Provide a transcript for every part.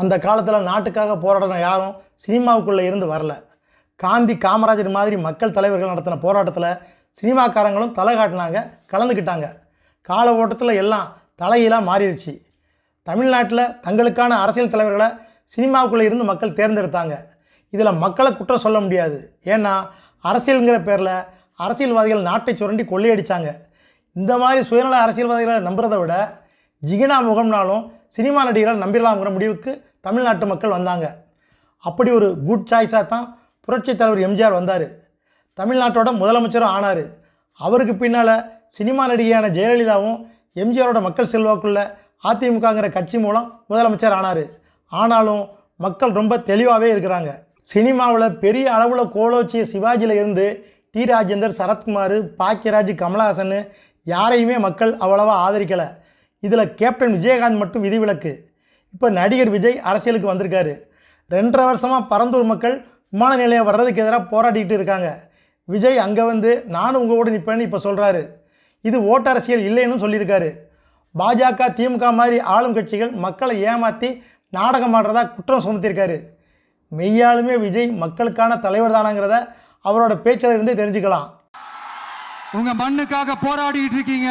அந்த காலத்தில் நாட்டுக்காக போராடின யாரும் சினிமாவுக்குள்ளே இருந்து வரல. காந்தி காமராஜர் மாதிரி மக்கள் தலைவர்கள் நடத்தின போராட்டத்தில் சினிமாக்காரங்களும் தலை காட்டினாங்க கலந்துக்கிட்டாங்க. கால ஓட்டத்தில் எல்லாம் தலையெல்லாம் மாறிடுச்சு. தமிழ்நாட்டில் தங்களுக்கான அரசியல் தலைவர்களை சினிமாவுக்குள்ளே இருந்து மக்கள் தேர்ந்தெடுத்தாங்க. இதில் மக்களை குற்றம் சொல்ல முடியாது. ஏன்னா அரசியலுங்கிற பேரில் அரசியல்வாதிகள் நாட்டை சுரண்டி கொள்ளையடித்தாங்க இந்த மாதிரி சுயநல அரசியல்வாதிகளை நம்புறதை விட ஜிகினா முகம்னாலும் சினிமா நடிகர்கள் நம்பிடலாம்ங்கிற முடிவுக்கு தமிழ்நாட்டு மக்கள் வந்தாங்க. அப்படி ஒரு குட் சாய்ஸாக தான் புரட்சித் தலைவர் எம்ஜிஆர் வந்தார். தமிழ்நாட்டோட முதலமைச்சரும் ஆனார். அவருக்கு பின்னால் சினிமா நடிகையான ஜெயலலிதாவும் எம்ஜிஆரோட மக்கள் செல்வாக்குள்ள அதிமுகங்கிற கட்சி மூலம் முதலமைச்சர் ஆனார். ஆனாலும் மக்கள் ரொம்ப தெளிவாகவே இருக்கிறாங்க. சினிமாவில் பெரிய அளவில் கோலோச்சிய சிவாஜியில் இருந்து டி ராஜேந்தர் சரத்குமார் பாக்கியராஜ் கமலஹாசன் யாரையுமே மக்கள் அவ்வளவா ஆதரிக்கலை. இதில் கேப்டன் விஜயகாந்த் மட்டும் விதிவிலக்கு. இப்போ நடிகர் விஜய் அரசியலுக்கு வந்திருக்காரு. ரெண்டரை வருஷமாக பரந்தூர் மக்கள் விமான நிலையம் வர்றதுக்கு எதிராக போராடிக்கிட்டு இருக்காங்க. விஜய் அங்கே வந்து நானும் உங்கள் கூட நிற்பேன்னு இப்போ சொல்கிறாரு இது ஓட்டு அரசியல் இல்லைன்னு சொல்லியிருக்காரு. பாஜக திமுக மாதிரி ஆளும் கட்சிகள் மக்களை ஏமாற்றி நாடகம் ஆடுறதா குற்றம் சுமத்தியிருக்காரு மெய்யாலுமே விஜய் மக்களுக்கான தலைவர் தானாங்கிறத அவரோட பேச்சில் இருந்தே தெரிஞ்சுக்கலாம். உங்கள் மண்ணுக்காக போராடிக்கிட்டு இருக்கீங்க.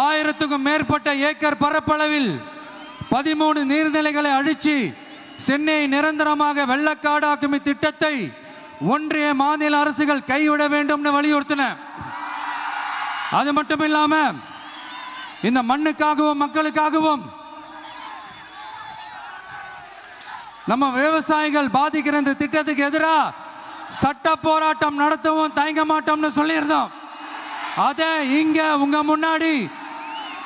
ஆயிரத்துக்கும் மேற்பட்ட ஏக்கர் பரப்பளவில் பதிமூணு நீர்நிலைகளை அழிச்சு சென்னையை நிரந்தரமாக வெள்ளக்காடாக்கும் இத்திட்டத்தை ஒன்றிய மாநில அரசுகள் கைவிட வேண்டும்னு வலியுறுத்தின. அது மட்டும் இல்லாம இந்த மண்ணுக்காகவும் மக்களுக்காகவும் நம்ம விவசாயிகள் பாதிக்கிற இந்த திட்டத்துக்கு எதிராக சட்ட போராட்டம் நடத்தவும் தயங்க மாட்டோம்னு சொல்லியிருந்தோம். அதை இங்க உங்க முன்னாடி